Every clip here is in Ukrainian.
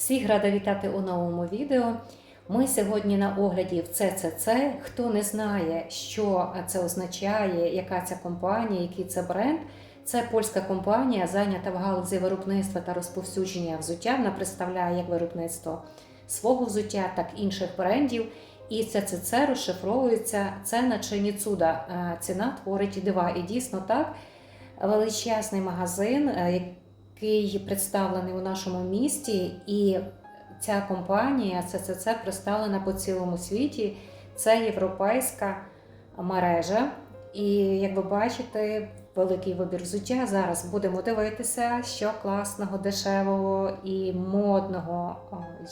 Всіх рада вітати у новому відео. Ми сьогодні на огляді в ЦЦЦ. Хто не знає, що це означає, яка ця компанія, який це бренд. Це польська компанія, зайнята в галузі виробництва та розповсюдження взуття. Вона представляє як виробництво свого взуття, так і інших брендів. І ЦЦЦ розшифровується ціна чи ніцуда. Е, Ціна творить дива. І дійсно так. Величезний магазин, е, який представлений у нашому місті, і ця компанія ЦЦЦ представлена по цілому світі. Це європейська мережа. І як ви бачите, великий вибір взуття. Зараз будемо дивитися, що класного, дешевого і модного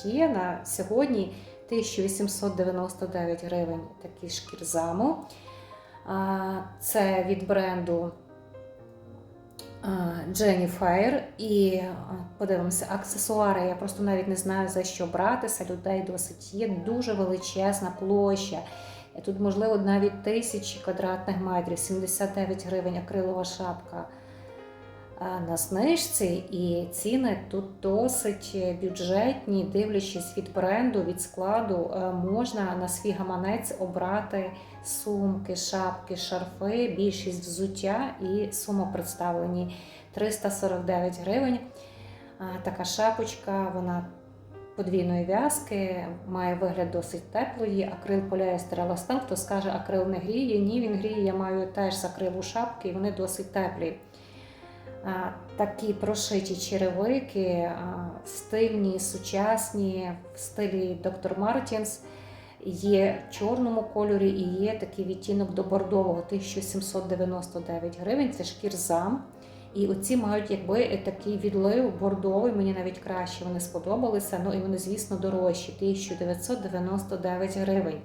є на сьогодні. 1899 гривень такий шкірзаму. Це від бренду Jennifer. І подивимося, аксесуари. Я просто навіть не знаю за що братися. Людей досить є дуже величезна площа. Тут, можливо, навіть тисячі квадратних метрів, 79 гривень акрилова шапка на знижці, і ціни тут досить бюджетні, дивлячись від бренду, від складу, е, можна на свій гаманець обрати сумки, шапки, шарфи, більшість взуття і сума представлені 349 гривень. Така шапочка, вона подвійної в'язки, має вигляд досить теплої, акрил поліестер еластан. Хто скаже, акрил не гріє? Ні, він гріє. Я маю теж з акрилу шапки, і вони досить теплі. А, Такі прошиті черевики, стильні, сучасні, в стилі Доктор Мартінс. Є в чорному кольорі і є такий відтінок до бордового 1799 гривень. Це шкірзам. І оці мають якби такий відлив бордовий, мені навіть краще вони сподобалися. Ну і вони, звісно, дорожчі 1999 гривень.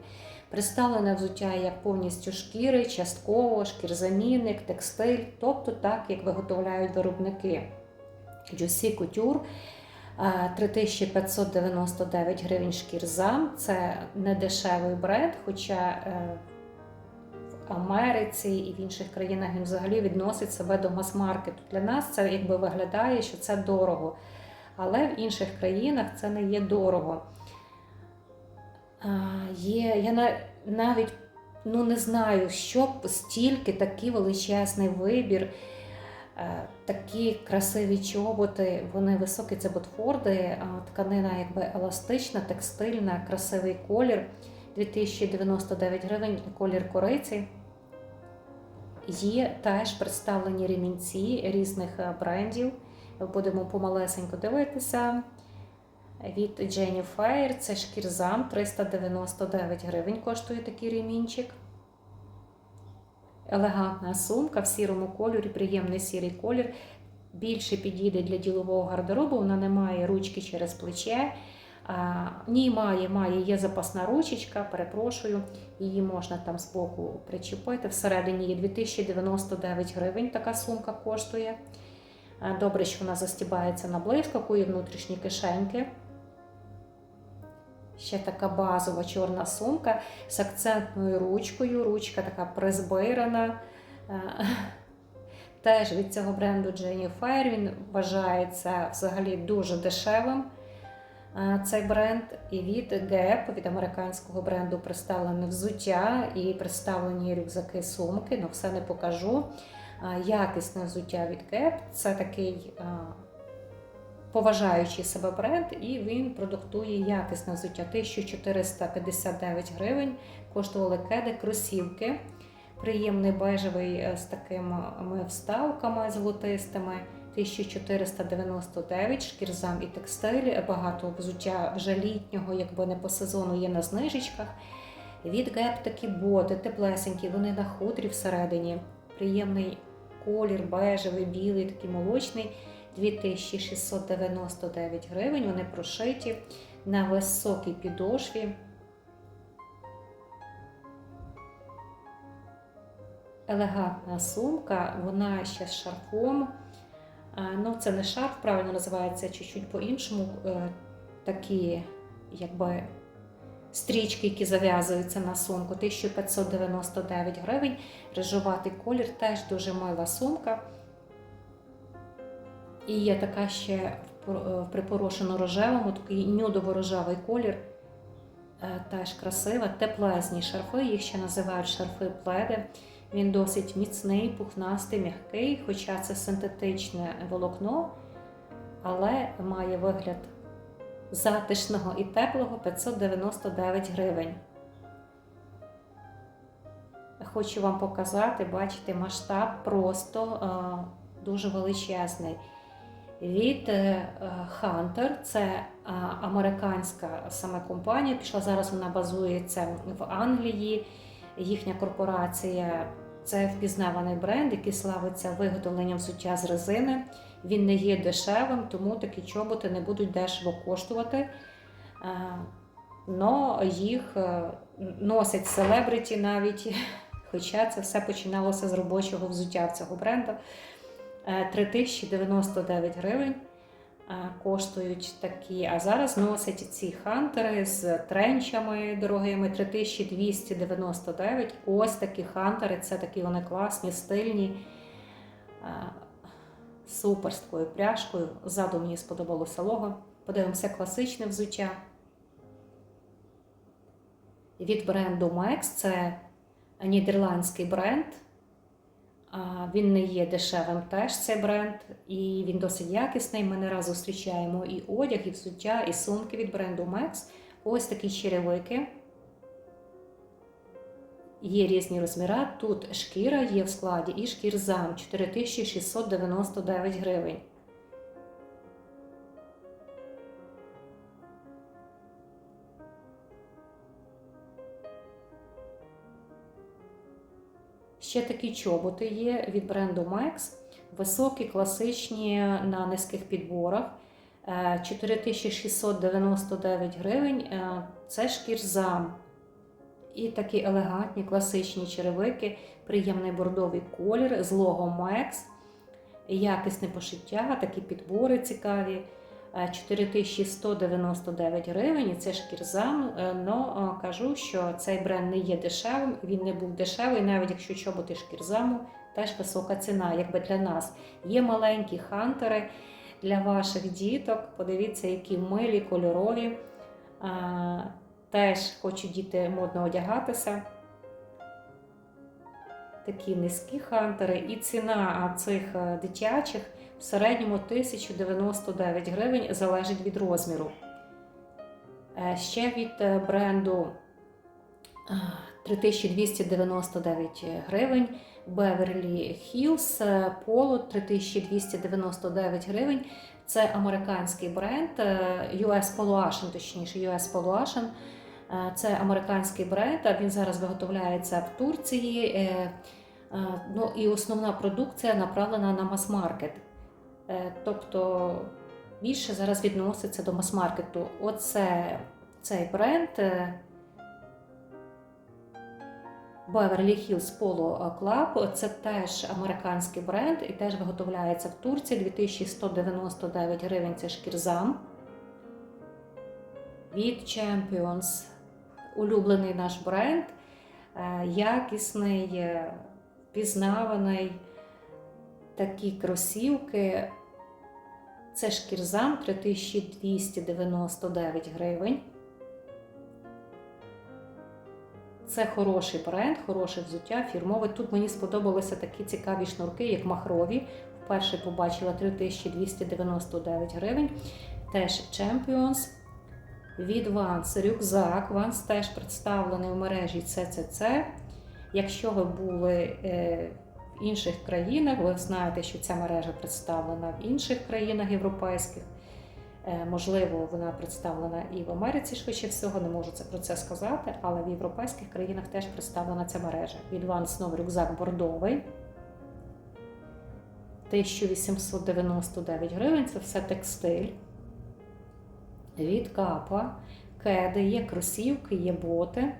Представлене взуття як повністю шкіри, частково, шкірзамінник, текстиль, тобто так, як виготовляють виробники. Juicy Couture 3599 гривень шкірзам. Це не дешевий бренд, хоча е, в Америці і в інших країнах він взагалі відносить себе до мас-маркету. Для нас це якби виглядає, що це дорого. Але в інших країнах це не є дорого. Є, Я навіть ну, не знаю, що стільки такий величезний вибір, е, такі красиві чоботи, вони високі, це ботфорди, тканина якби еластична, текстильна, красивий колір. 2099 гривень колір кориці. Є теж представлені ремінці різних е, брендів. Будемо помалесенько дивитися. Від Jenny Fire це шкірзам 399 гривень коштує такий ремінчик. Елегантна сумка в сірому кольорі, приємний сірий колір. Більше підійде для ділового гардеробу, вона не має ручки через плече. А, Ні, має, має, є запасна ручечка, перепрошую, її можна там з боку причепити. Всередині є 2099 гривень така сумка коштує. Добре, що вона застібається на блискавку і внутрішні кишеньки. Ще така базова чорна сумка з акцентною ручкою. Ручка така призбирана. Теж від цього бренду Jenny Fire він вважається взагалі дуже дешевим. Цей бренд і від Gap, від американського бренду представлене взуття і представлені рюкзаки сумки, ну все не покажу. Якісне взуття від Gap це такий поважаючий себе бренд, і він продуктує якісне взуття. 1459 гривень коштували кеди, кросівки. Приємний бежевий е, з такими вставками золотистими. 1499 шкірзам і текстиль, багато взуття вже літнього, якби не по сезону, є на знижечках. Від Gap такі боти, теплесенькі, вони на хутрі всередині. Приємний колір, бежевий, білий, такий молочний. 2699 гривень. Вони прошиті на високій підошві. Елегантна сумка, вона ще з шарфом. Ну, це не шарф, правильно називається чуть-чуть по-іншому. Е, такі, якби, стрічки, які зав'язуються на сумку. 1599 гривень. Рижуватий колір, теж дуже мила сумка. І є така ще в е, припорошено рожевому, такий нюдово-рожевий колір. Е, Теж красива, теплезні шарфи, їх ще називають шарфи пледи. Він досить міцний, пухнастий, м'який, хоча це синтетичне волокно, але має вигляд затишного і теплого 599 гривень. Хочу вам показати, бачите, масштаб просто е, дуже величезний. Від е, Hunter, це е, американська саме компанія. Пішла зараз вона базується в Англії. Їхня корпорація це впізнаваний бренд, який славиться виготовленням взуття з резини. Він не є дешевим, тому такі чоботи не будуть дешево коштувати. Е, Но їх носять селебриті навіть, хоча це все починалося з робочого взуття цього бренду. Е, 3099 гривень е, коштують такі. А зараз носять ці хантери з тренчами дорогими 3299. Ось такі хантери, це такі вони класні, стильні. Е, Супер з такою пряжкою. Ззаду мені сподобалося лого. Подивимося класичне взуття. Від бренду Max це нідерландський бренд. Він не є дешевим теж цей бренд, і він досить якісний. Ми не раз зустрічаємо і одяг, і взуття, і сумки від бренду Max. Ось такі черевики. Є різні розміри. Тут шкіра є в складі і шкірзам 4699 гривень. Ще такі чоботи є від бренду Max. Високі, класичні на низьких підборах. Е, 4699 гривень. Е, Це шкірзам. І такі елегантні класичні черевики, приємний бордовий колір з логом Max. Якісне пошиття, такі підбори цікаві. Е, 4199 гривень, і це шкірзам. Но кажу, що цей бренд не є дешевим, він не був дешевий, навіть якщо чоботи шкірзаму, теж висока ціна, якби для нас. Є маленькі хантери для ваших діток. Подивіться, які милі, кольорові. Е, Теж хочуть діти модно одягатися. Такі низькі хантери. І ціна цих е, дитячих в середньому 1099 гривень залежить від розміру. Е, Ще від е, бренду е, 3299 гривень. Beverly Hills Polo 3299 гривень. Це американський бренд US Polo Asian, точніше, US Polo Asian. Е, Це американський бренд, він зараз виготовляється в Турції. Е, е, Ну і основна продукція направлена на мас-маркет. Тобто більше зараз відноситься до мас-маркету. Оце цей бренд Beverly Hills Polo Club. Це теж американський бренд і теж виготовляється в Турції 2199 гривень. Це шкірзам. Від Champions. Улюблений наш бренд. Е, Якісний, е, впізнаваний. Такі кросівки. Це шкірзам 3299 гривень. Це хороший бренд, хороше взуття, фірмове. Тут мені сподобалися такі цікаві шнурки, як махрові. Вперше побачила 3299 гривень. Теж Champions. Від Vans рюкзак. Vans теж представлений у мережі CCC. Якщо ви були е, в інших країнах, ви знаєте, що ця мережа представлена в інших країнах європейських. Е, Можливо, вона представлена і в Америці, швидше всього, не можу це про це сказати, але в європейських країнах теж представлена ця мережа. Від Vans знову рюкзак бордовий. 1899 гривень це все текстиль. Від капа, кеди, є кросівки, є боти.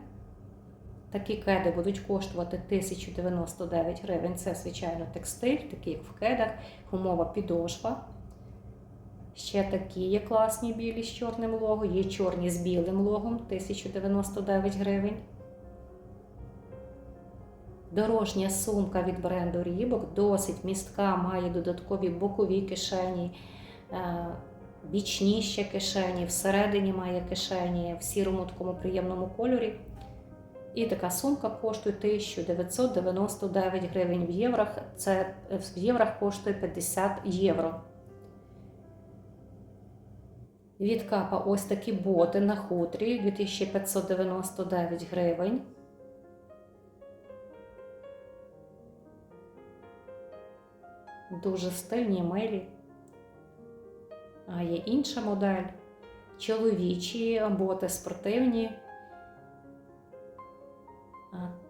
Такі кеди будуть коштувати 1099 гривень. Це, звичайно, текстиль, такий як в кедах, гумова підошва. Ще такі є класні білі з чорним лого, є чорні з білим логом 1099 гривень. Дорожня сумка від бренду Reebok досить містка, має додаткові бокові кишені. Бічні ще кишені, всередині має кишені в сірому такому приємному кольорі. І така сумка коштує 1999 гривень в єврах. Це в єврах коштує 50 євро. Від капа ось такі боти на хутрі 2599 гривень. Дуже стильні милі. А є інша модель. Чоловічі боти спортивні.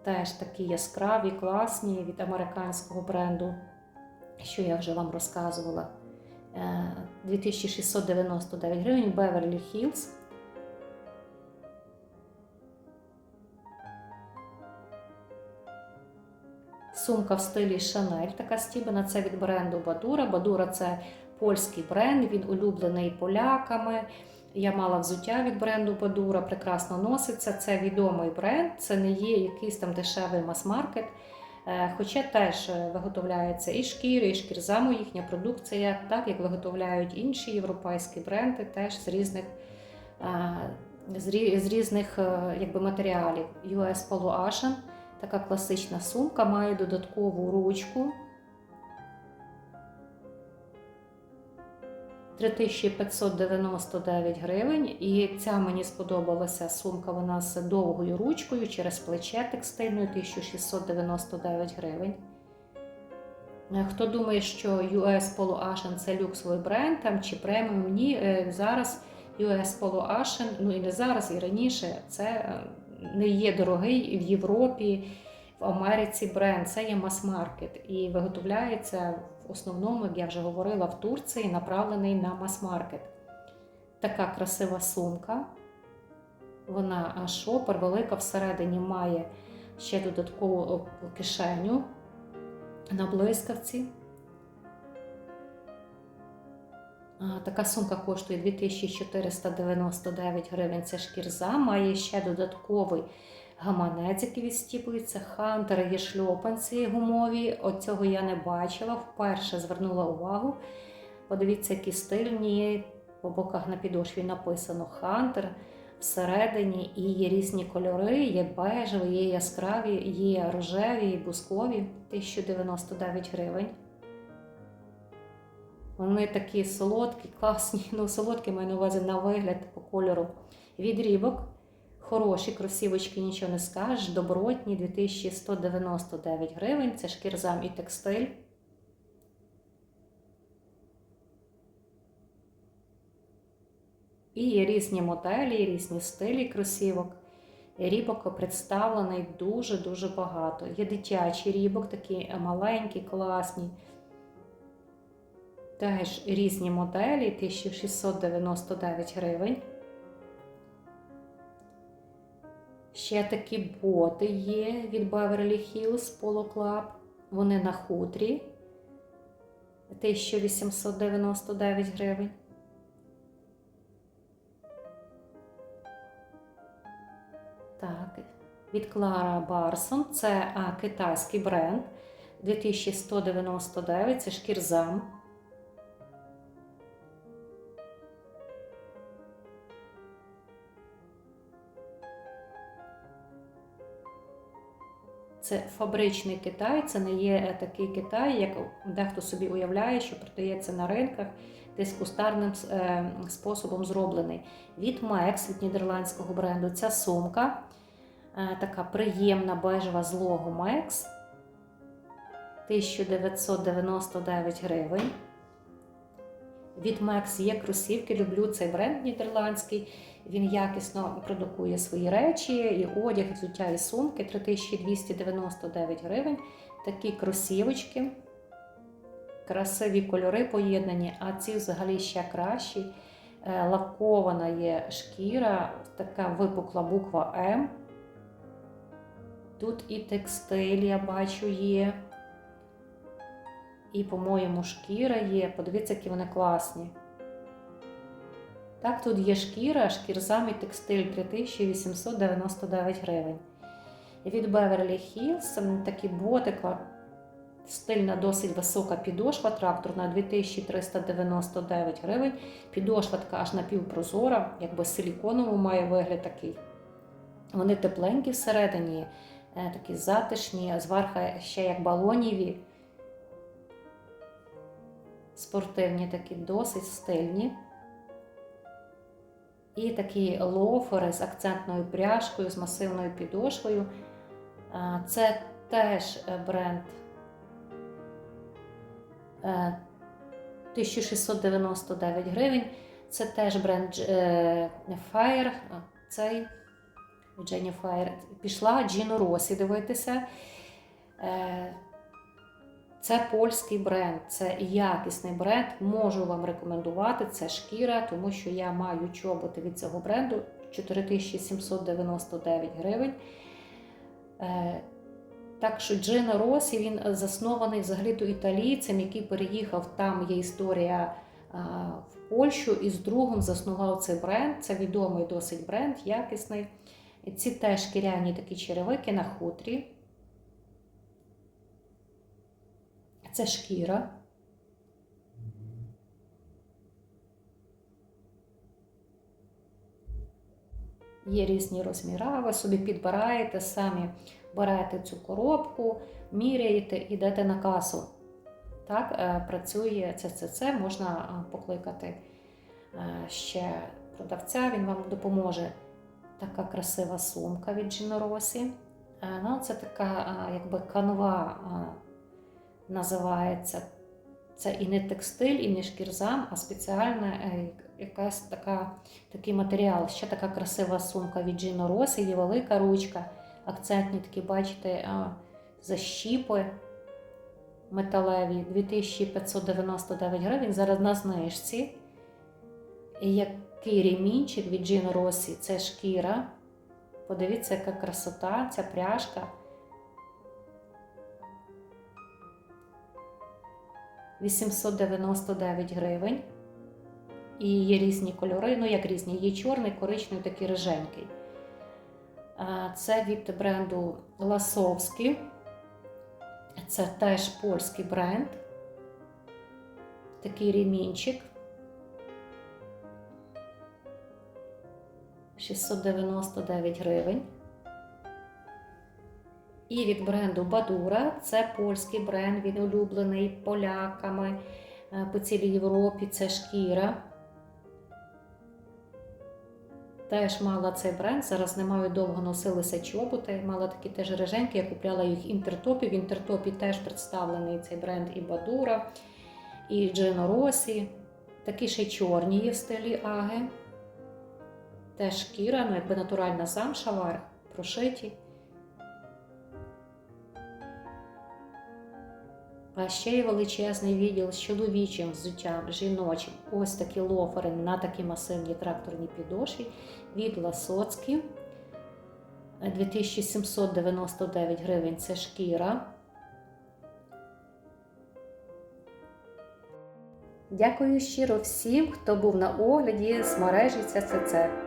Теж такі яскраві, класні від американського бренду, що я вже вам розказувала. Е, 2699 гривень Beverly Hills. Сумка в стилі Chanel, така стібана. Це від бренду Бадура. Бадура це польський бренд, він улюблений поляками. Я мала взуття від бренду Бадура, прекрасно носиться. Це відомий бренд, це не є якийсь там дешевий мас-маркет. Е, Хоча теж виготовляється і шкіри, і шкірзаму їхня продукція, так як виготовляють інші європейські бренди, теж з різних е, з різних е, якби, матеріалів. US Polo Ocean, така класична сумка, має додаткову ручку. 3599 гривень. І ця мені сподобалася сумка. Вона з довгою ручкою через плече текстильною 1699 гривень. Е, Хто думає, що US Polo Ocean це люксовий бренд там, чи преміум, ні. Е, Зараз US Polo Ocean, ну і не зараз, і раніше, це е, не є дорогий в Європі, в Америці бренд, це є мас-маркет і виготовляється основному, як я вже говорила, в Турції, направлений на мас-маркет. Така красива сумка. Вона шопер, велика всередині має ще додаткову кишеню на блискавці. Така сумка коштує 2499 гривень. Це шкірза, має ще додатковий гаманець, який відстіпується. Хантер є шльопанці гумові. Оцього я не бачила. Вперше звернула увагу. Подивіться, які стильні. По боках на підошві написано Хантер. Всередині і є різні кольори, є бежеві, є яскраві, є рожеві, і бускові 1099 гривень. Вони такі солодкі, класні, ну солодкі маю на увазі на вигляд по кольору. Від рібок. Хороші кросівочки, нічого не скажеш. Добротні 2199 гривень. Це шкірзам і текстиль. І є різні моделі, різні стилі кросівок. Рібок представлений дуже-дуже багато. Є дитячий рібок, такі маленькі, класні. Теж різні моделі 1699 гривень. Ще такі боти є від Beverly Hills Polo Club. Вони на хутрі 1899 гривень. Так, від Клара Барсон. Це а, китайський бренд 2199, це шкірзам. Це фабричний Китай, це не є е, такий Китай, як дехто собі уявляє, що продається на ринках, десь кустарним е, способом зроблений. Від Max, від нідерландського бренду, ця сумка е, така приємна бежева з лого Max 1999 гривень. Від Max є кросівки, люблю цей бренд нідерландський. Він якісно продукує свої речі, і одяг, і взуття, і сумки 3299 гривень. Такі кросівочки, красиві кольори поєднані, а ці взагалі ще кращі. Е, Лакована є шкіра, така випукла буква М. Тут і текстиль, я бачу, є. І, по-моєму, шкіра є. Подивіться, які вони класні. Так, тут є шкіра, шкірзам і текстиль 3899 гривень. Від Beverly Hills такі боти, кла- Стильна, досить висока підошва тракторна 2399 гривень. Підошва така аж напівпрозора, якби силіконовий має вигляд такий. Вони тепленькі всередині, е, такі затишні, зверху ще як балоніві. Спортивні такі, досить стильні. І такі лофери з акцентною пряжкою, з масивною підошвою. Це теж е, бренд е, 1699 гривень. Це теж бренд е, Fire. Цей Jenny Fire. Пішла Gino Rossi дивитися. Е, Це польський бренд, це якісний бренд. Можу вам рекомендувати. Це шкіра, тому що я маю чоботи від цього бренду 4799 гривень. Е, Так що Джино Росі він заснований взагалі-то італійцем, який переїхав. Там є історія а, в Польщу і з другом заснував цей бренд. Це відомий досить бренд, якісний. Ці теж шкіряні такі черевики на хутрі. Це шкіра. Є різні розміри, ви собі підбираєте, самі берете цю коробку, міряєте, йдете на касу. Так, е, працює ЦЦЦ, можна е, покликати е, ще продавця, він вам допоможе. Така красива сумка від Джіноросі. Ну, це така якби канва називається. Це і не текстиль, і не шкірзам, а спеціальна е, якась така, такий матеріал. Ще така красива сумка від Gino Rossi, є велика ручка, акцентні такі, бачите, защіпи металеві 2599 гривень. Зараз на знижці. І який ремінчик від Gino Rossi, це шкіра. Подивіться, яка красота, ця пряжка. 899 гривень. І є різні кольори, ну як різні, є чорний, коричневий, такий риженький. Це від бренду Ласовський. Це теж польський бренд. Такий ремінчик. 699 гривень. І від бренду Бадура це польський бренд, він улюблений поляками е, по цілій Європі. Це шкіра. Теж мала цей бренд. Зараз не маю довго носилися чоботи. Мала такі теж реженьки, я купляла їх в інтертопі. В інтертопі теж представлений цей бренд і Бадура, і Джино Росі. Такі ще чорні є в стилі Аги. Теж шкіра, ну якби натуральна замша, прошиті. А ще є величезний відділ з чоловічим взуттям, жіночим. Ось такі лофери на такі масивні тракторні підошві від Ласоцькі. 2799 гривень це шкіра. Дякую щиро всім, хто був на огляді з мережі ЦЦЦ.